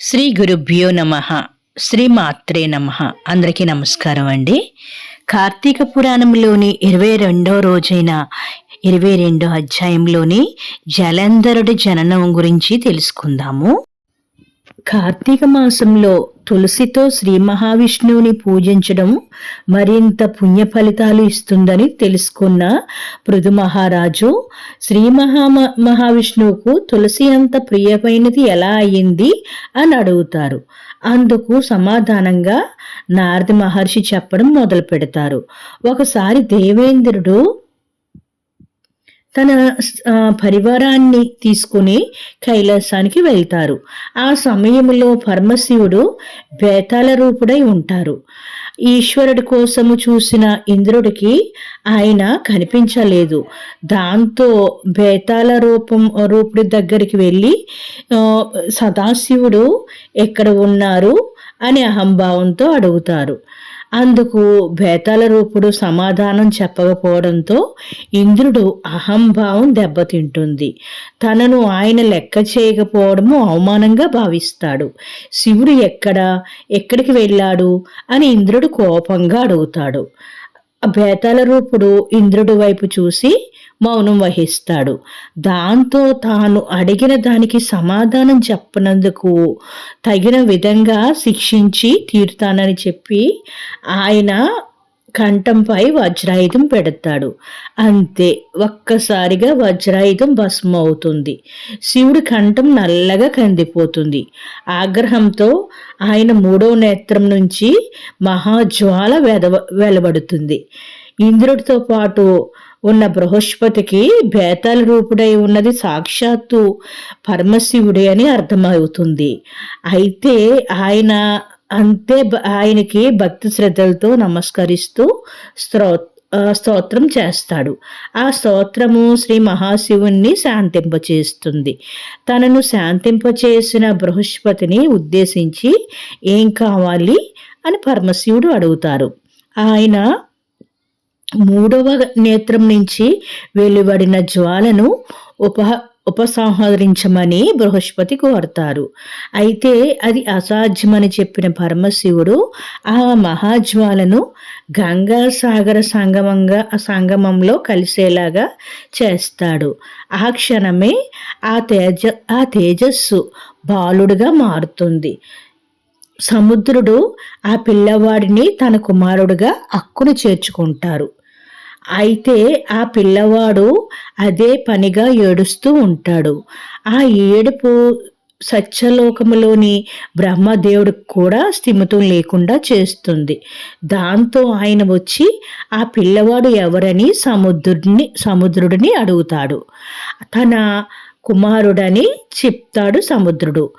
శ్రీ గురుభ్యో నమ. శ్రీమాత్రే నమ. అందరికీ నమస్కారం అండి. కార్తీక పురాణంలోని ఇరవై రెండో రోజైన ఇరవై రెండో అధ్యాయంలోని జలంధరుడి జననం గురించి తెలుసుకుందాము. కార్తీక మాసంలో తులసితో శ్రీ మహావిష్ణువుని పూజించడం మరింత పుణ్య ఫలితాలు ఇస్తుందని తెలుసుకున్న పృథు మహారాజు శ్రీ మహా మహావిష్ణువుకు తులసి అంత ప్రియమైనది ఎలా అయింది అని అడుగుతారు. అందుకు సమాధానంగా నారద మహర్షి చెప్పడం మొదలు పెడతారు ఒకసారి దేవేంద్రుడు తన పరివారాన్ని తీసుకుని కైలాసానికి వెళ్తారు. ఆ సమయంలో పరమశివుడు బేతాల రూపుడై ఉంటారు. ఈశ్వరుడి కోసము చూసిన ఇంద్రుడికి ఆయన కనిపించలేదు. దాంతో బేతాల రూపం రూపుడి దగ్గరికి వెళ్ళి సదాశివుడు ఎక్కడ ఉన్నారు అని అహంభావంతో అడుగుతారు. అందుకు బేతాల రూపుడు సమాధానం చెప్పకపోవడంతో ఇంద్రుడు అహంభావం దెబ్బతింటుంది. తనను ఆయన లెక్క చేయకపోవడము అవమానంగా భావిస్తాడు. శివుడు ఎక్కడ? ఎక్కడికి వెళ్ళాడు? అని ఇంద్రుడు కోపంగా అడుగుతాడు. బేతాల రూపుడు ఇంద్రుడి వైపు చూసి మౌనం వహిస్తాడు. దాంతో తాను అడిగిన దానికి సమాధానం చెప్పనందుకు తగిన విధంగా శిక్షించి తీరుతానని చెప్పి ఆయన కంఠంపై వజ్రాయుధం పెడతాడు. అంతే ఒక్కసారిగా వజ్రాయుధం భస్మం అవుతుంది శివుడి కంఠం నల్లగా కందిపోతుంది. ఆగ్రహంతో ఆయన మూడో నేత్రం నుంచి మహాజ్వాల వెదవ వెలబడుతుంది. ఇంద్రుడితో పాటు ఉన్న బృహస్పతికి బేతాల రూపుడై ఉన్నది సాక్షాత్తు పరమశివుడే అని అర్థమవుతుంది. అయితే ఆయన అంతే బ- ఆయనకి భక్తి శ్రద్ధలతో నమస్కరిస్తూ స్త్రో స్తోత్రం చేస్తాడు. ఆ స్తోత్రము శ్రీ మహాశివుణ్ణి శాంతింపచేస్తుంది. తనను శాంతింపచేసిన బృహస్పతిని ఉద్దేశించి ఏం కావాలి అని పరమశివుడు అడుగుతారు. ఆయన మూడవ నేత్రం నుంచి వెలువడిన జ్వాలను ఉప ఉపసంహరించమని బృహస్పతి కోరతారు. అయితే అది అసాధ్యమని చెప్పిన పరమశివుడు ఆ మహాజ్వాలను గంగా సాగర సంగమంగా సంగమంలో కలిసేలాగా చేస్తాడు. ఆ క్షణమే ఆ తేజ ఆ తేజస్సు బాలుడుగా మారుతుంది. సముద్రుడు ఆ పిల్లవాడిని తన కుమారుడుగా అక్కును చేర్చుకుంటారు. అయితే ఆ పిల్లవాడు అదే పనిగా ఏడుస్తూ ఉంటాడు. ఆ ఏడుపు సత్యలోకములోని బ్రహ్మదేవుడికి కూడా స్థిమితం లేకుండా చేస్తుంది. దాంతో ఆయన వచ్చి ఆ పిల్లవాడు ఎవరని సముద్రుడిని సముద్రుడిని అడుగుతాడు. తన కుమారుడని చెప్తాడు సముద్రుడు.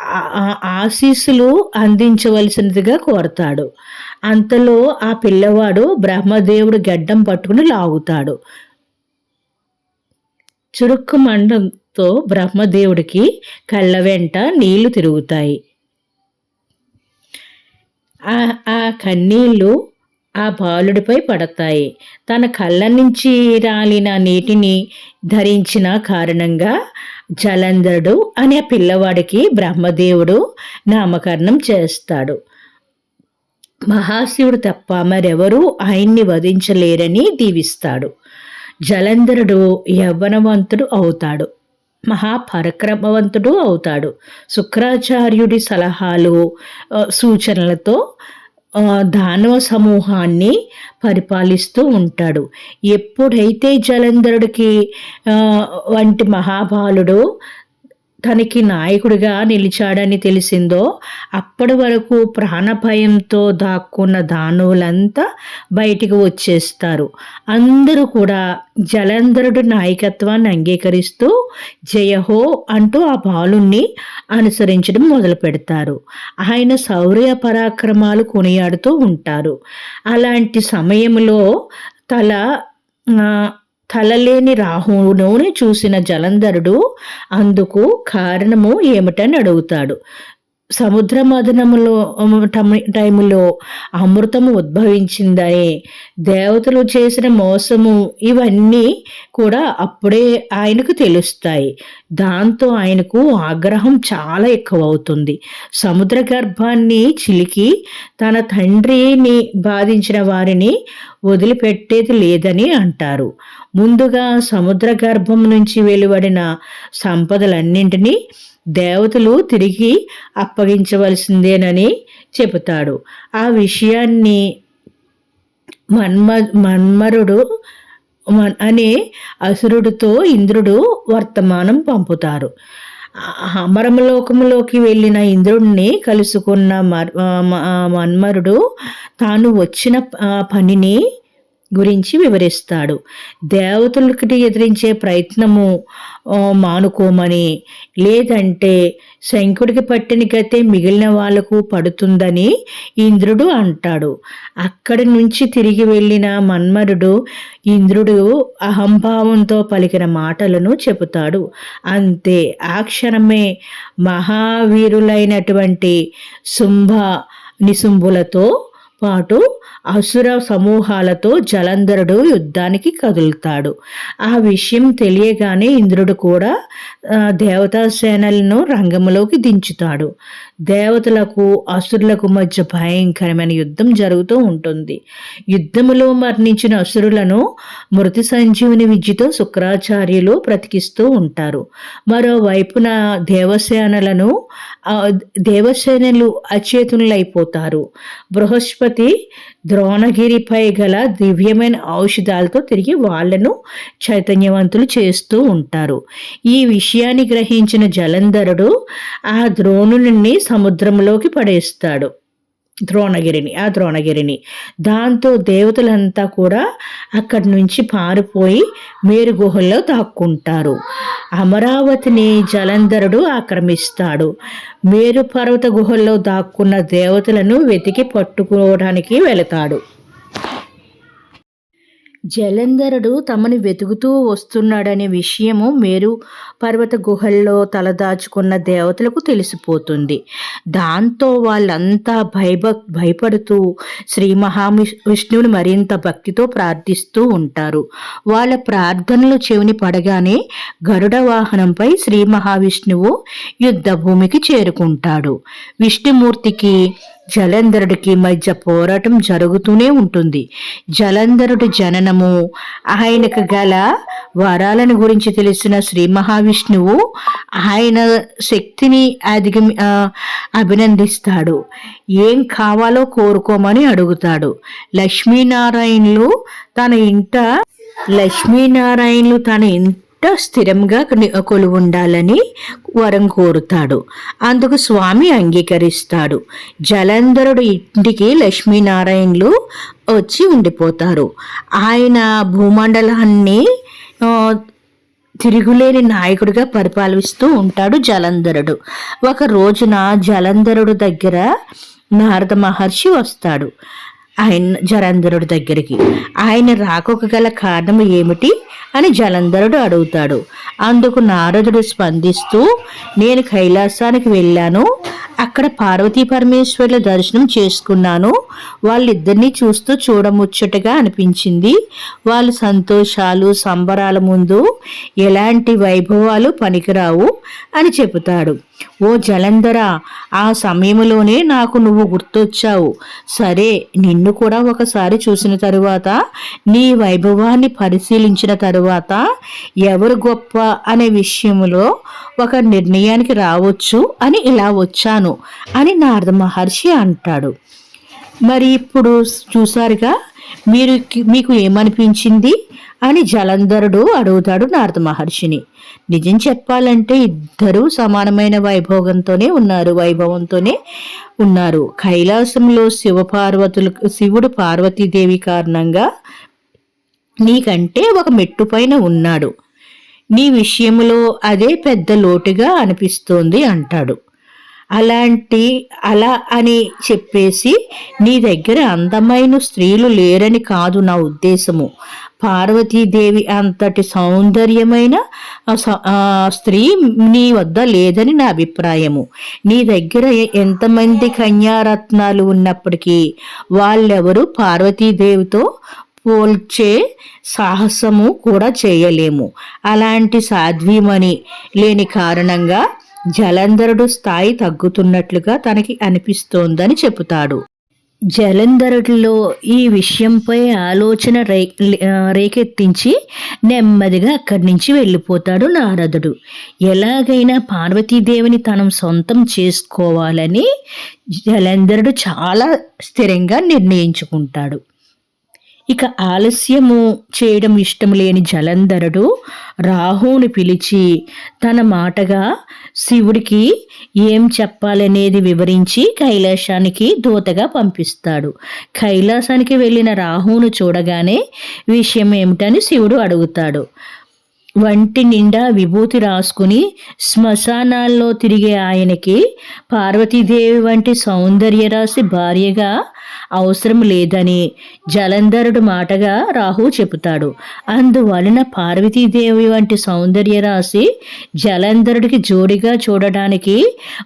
ఆ- ఆశీస్సులు అందించవలసినదిగా కోరతాడు. అంతలో ఆ పిల్లవాడు బ్రహ్మదేవుడు గడ్డం పట్టుకుని లాగుతాడు. చురుక్కు మండంతో బ్రహ్మదేవుడికి కళ్ళ వెంట నీళ్ళు తిరుగుతాయి. ఆ ఆ ఆ బాలుడిపై పడతాయి. తన కళ్ళ నుంచి రాలిన నీటిని ధరించిన కారణంగా జలంధరుడు అనే పిల్లవాడికి బ్రహ్మదేవుడు నామకరణం చేస్తాడు. మహాశివుడు తప్ప మరెవరూ ఆయన్ని వధించలేరని దీవిస్తాడు. జలంధరుడు యవ్వనవంతుడు అవుతాడు. మహాపరక్రమవంతుడు అవుతాడు. శుక్రాచార్యుడి సలహాలు సూచనలతో దానవ సమూహాన్ని పరిపాలిస్తూ ఉంటాడు. ఎప్పుడైతే జలంధరుడికి వంటి మహాబాలుడు తనకి నాయకుడిగా నిలిచాడని తెలిసిందో అప్పటి వరకు ప్రాణభయంతో దాక్కున్న దానవులంతా బయటికి వచ్చేస్తారు. అందరూ కూడా జలంధరుడి నాయకత్వాన్ని అంగీకరిస్తూ జయహో అంటూ ఆ బాలుణ్ణి అనుసరించడం మొదలు పెడతారు. ఆయన శౌర్య పరాక్రమాలు కొనియాడుతూ ఉంటారు. అలాంటి సమయంలో తల కలలేని రాహువును చూసిన జలంధరుడు అందుకు కారణము ఏమిటని అడుగుతాడు. సముద్ర మదనములో టైములో అమృతము ఉద్భవించిందని దేవతలు చేసిన మోసము ఇవన్నీ కూడా అప్పుడే ఆయనకు తెలుస్తాయి. దాంతో ఆయనకు ఆగ్రహం చాలా ఎక్కువ అవుతుంది సముద్ర గర్భాన్ని చిలికి తన తండ్రిని బాధించిన వారిని వదిలిపెట్టేది లేదని అంటారు. ముందుగా సముద్ర గర్భం నుంచి వెలువడిన సంపదలన్నింటినీ దేవతలు తిరిగి అప్పగించవలసిందేనని చెబుతాడు. ఆ విషయాన్ని మన్మ మన్మరుడు మన్- అనే అసురుడితో ఇంద్రుడు వర్తమానం పంపుతారు. ఆ అమరమలోకములోకి వెళ్ళిన ఇంద్రుణ్ణి కలుసుకున్న మర్ మన్మరుడు తాను వచ్చిన పనిని గురించి వివరిస్తాడు. దేవతలకి ఎదిరించే ప్రయత్నము మానుకోమని. లేదంటే శంకుడికి పట్టిన గతే మిగిలిన వాళ్ళకు పడుతుందని ఇంద్రుడు అంటాడు. అక్కడి నుంచి తిరిగి వెళ్ళిన మన్మరుడు ఇంద్రుడు అహంభావంతో పలికిన మాటలను చెబుతాడు. అంతే ఆ క్షణమే మహావీరులైనటువంటి శుంభ నిశుంభులతో పాటు అసుర సమూహాలతో జలంధరుడు యుద్ధానికి కదులుతాడు. ఆ విషయం తెలియగానే ఇంద్రుడు కూడా దేవతా సేనలను రంగంలోకి దించుతాడు. దేవతలకు అసురులకు మధ్య భయంకరమైన యుద్ధం జరుగుతూ ఉంటుంది. యుద్ధములో మరణించిన అసురులను మృతి సంజీవుని విద్యతో శుక్రాచార్యులు బ్రతికిస్తూ ఉంటారు. మరోవైపున దేవసేనలను దేవసేనలు అచేతులైపోతారు. బృహస్పతి ద్రోణగిరిపై గల దివ్యమైన ఔషధాలతో తిరిగి వాళ్ళను చైతన్యవంతులు చేస్తూ ఉంటారు. ఈ విషయాన్ని గ్రహించిన జలంధరుడు ఆ ద్రోణుని సముద్రంలోకి పడేస్తాడు. ద్రోణగిరిని ఆ ద్రోణగిరిని. దాంతో దేవతలంతా కూడా అక్కడి నుంచి పారిపోయి మేరు గుహల్లో దాక్కుంటారు. అమరావతిని జలంధరుడు ఆక్రమిస్తాడు. మేరు పర్వత గుహల్లో దాక్కున్న దేవతలను వెతికి పట్టుకోవడానికి వెళతాడు. జలంధరుడు తమని వెతుకుతూ వస్తున్నాడనే విషయము మేరు పర్వత గుహల్లో తలదాచుకున్న దేవతలకు తెలిసిపోతుంది. దాంతో వాళ్ళంతా భయభ భయపడుతూ శ్రీ మహావి విష్ణువుని మరింత భక్తితో ప్రార్థిస్తూ ఉంటారు. వాళ్ళ ప్రార్థనలు చెవిని పడగానే గరుడ వాహనంపై శ్రీ మహావిష్ణువు యుద్ధ భూమికి చేరుకుంటాడు. విష్ణుమూర్తికి జలంధరుడికి మధ్య పోరాటం జరుగుతూనే ఉంటుంది. జలంధరుడి జననము ఆయనకు గల వరాలను గురించి తెలిసిన శ్రీ మహావిష్ణువు ఆయన శక్తిని అధిగమి అభినందిస్తాడు. ఏం కావాలో కోరుకోమని అడుగుతాడు. లక్ష్మీనారాయణులు తన ఇంట లక్ష్మీనారాయణులు తన ఇంట స్థిరంగా కొలు కొలువుండాలని వరం కోరుతాడు. అందుకు స్వామి అంగీకరిస్తాడు. జలంధరుడు ఇంటికి లక్ష్మీనారాయణులు వచ్చి ఉండిపోతారు. ఆయన భూమండలాన్ని తిరుగులేని నాయకుడిగా పరిపాలిస్తూ ఉంటాడు జలంధరుడు. ఒక రోజున జలంధరుడు దగ్గర నారద మహర్షి వస్తాడు. ఆయన జలంధరుడి దగ్గరికి. ఆయన రాకొక గల కారణం ఏమిటి? అని జలంధరుడు అడుగుతాడు. అందుకు నారదుడు స్పందిస్తూ నేను కైలాసానికి వెళ్ళాను. అక్కడ పార్వతీ పరమేశ్వర్ల దర్శనం చేసుకున్నాను. వాళ్ళిద్దరినీ చూస్తూ చూడముచ్చటగా అనిపించింది. వాళ్ళ సంతోషాలు సంబరాల ముందు ఎలాంటి వైభవాలు పనికిరావు అని చెబుతాడు. ఓ జలంధర ఆ సమయంలోనే నాకు నువ్వు గుర్తొచ్చావు. సరే నిన్ను కూడా ఒకసారి చూసిన తరువాత నీ వైభవాన్ని పరిశీలించిన తరువాత ఎవరు గొప్ప అనే విషయంలో ఒక నిర్ణయానికి రావచ్చు అని ఇలా వచ్చాను. అని నారద మహర్షి అంటాడు. మరి ఇప్పుడు చూసారుగా మీరు మీకు ఏమనిపించింది? అని జలంధరుడు అడుగుతాడు నారద మహర్షిని. నిజం చెప్పాలంటే ఇద్దరూ సమానమైన వైభోగంతోనే ఉన్నారు వైభవంతోనే ఉన్నారు. కైలాసంలో శివపార్వతులు శివుడు పార్వతీదేవి కారణంగా నీకంటే ఒక మెట్టు పైన ఉన్నాడు. నీ విషయంలో అదే పెద్ద లోటుగా అనిపిస్తోంది అంటాడు. అలాంటి అలా అని చెప్పేసి నీ దగ్గర అందమైన స్త్రీలు లేరని కాదు నా ఉద్దేశము. పార్వతీదేవి అంతటి సౌందర్యమైన స్త్రీ నీ వద్ద లేదని నా అభిప్రాయము. నీ దగ్గర ఎంతమంది కన్యారత్నాలు ఉన్నప్పటికీ వాళ్ళెవరు పార్వతీదేవితో పోల్చే సాహసము కూడా చేయలేము. అలాంటి సాధ్వీమణి లేని కారణంగా జలంధరుడు స్థాయి తగ్గుతున్నట్లుగా తనకి అనిపిస్తోందని చెబుతాడు. జలంధరుడిలో ఈ విషయంపై ఆలోచన రే రేకెత్తించి నెమ్మదిగా అక్కడి నుంచి వెళ్ళిపోతాడు నారదుడు. ఎలాగైనా పార్వతీదేవిని తనం సొంతం చేసుకోవాలని జలంధరుడు చాలా స్థిరంగా నిర్ణయించుకుంటాడు. ఇక ఆలస్యము చేయడం ఇష్టం లేని జలంధరుడు రాహుని పిలిచి తన మాటగా శివుడికి ఏం చెప్పాలనేది వివరించి కైలాసానికి దూతగా పంపిస్తాడు. కైలాసానికి వెళ్ళిన రాహును చూడగానే విషయం ఏమిటని శివుడు అడుగుతాడు. వంటి నిండా విభూతి రాసుకుని శ్మశానాల్లో తిరిగే ఆయనకి పార్వతీదేవి వంటి సౌందర్యరాశి భార్యగా అవసరం లేదని జలంధరుడు మాటగా రాహు చెబుతాడు. అందువలన పార్వతీదేవి వంటి సౌందర్యరాశి జలంధరుడికి జోడిగా చూడడానికి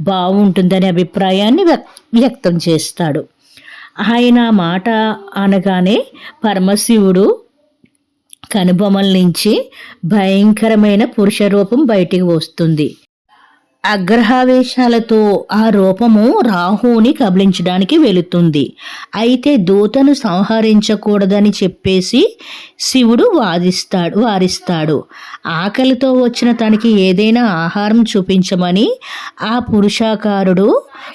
బాగుంటుందనే అభిప్రాయాన్ని వ్యక్- వ్యక్తం చేస్తాడు. ఆయన ఆ మాట అనగానే పరమశివుడు కనుబొమ్మల నుంచి భయంకరమైన పురుష రూపం బయటికి వస్తుంది. అగ్రహావేశాలతో ఆ రూపము రాహుని కబలించడానికి వెళుతుంది. అయితే దూతను సంహరించకూడదని చెప్పేసి శివుడు వాదిస్తాడు వారిస్తాడు. ఆకలితో వచ్చిన తనకి ఏదైనా ఆహారం చూపించమని ఆ పురుషాకారుడు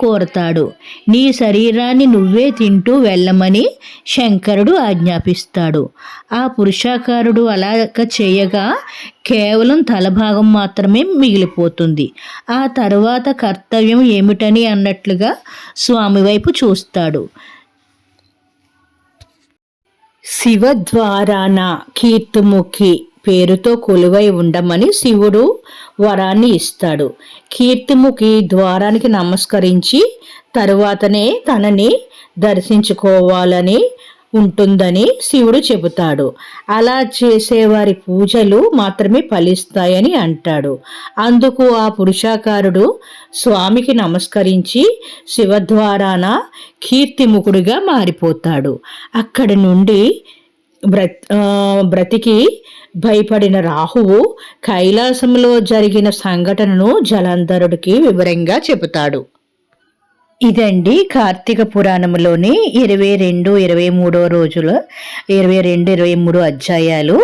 కోరతాడు. నీ శరీరాన్ని నువ్వే తింటూ వెళ్ళమని శంకరుడు ఆజ్ఞాపిస్తాడు. ఆ పురుషాకారుడు అలాగ చేయగా కేవలం తలభాగం మాత్రమే మిగిలిపోతుంది. ఆ తర్వాత కర్తవ్యం ఏమిటని అన్నట్లుగా స్వామి వైపు చూస్తాడు. శివద్వారాన కీర్తిముఖి పేరుతో కొలువై ఉండమని శివుడు వరాన్ని ఇస్తాడు. కీర్తిముఖి ద్వారానికి నమస్కరించి తరువాతనే తనని దర్శించుకోవాలని ఉంటుందని శివుడు చెబుతాడు. అలా చేసేవారి పూజలు మాత్రమే ఫలిస్తాయని అంటాడు. అందుకు ఆ పురుషాకారుడు స్వామికి నమస్కరించి శివద్వారాన కీర్తిముఖుడిగా మారిపోతాడు. అక్కడి నుండి బ్రతికి భయపడిన రాహువు కైలాసంలో జరిగిన సంఘటనను జలంధరుడికి వివరంగా చెబుతాడు. ఇదండి కార్తీక పురాణంలోని ఇరవై రెండు ఇరవై మూడో రోజుల ఇరవై రెండు ఇరవై మూడు అధ్యాయాలు.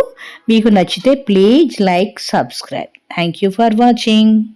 మీకు నచ్చితే please like subscribe. Thank you for watching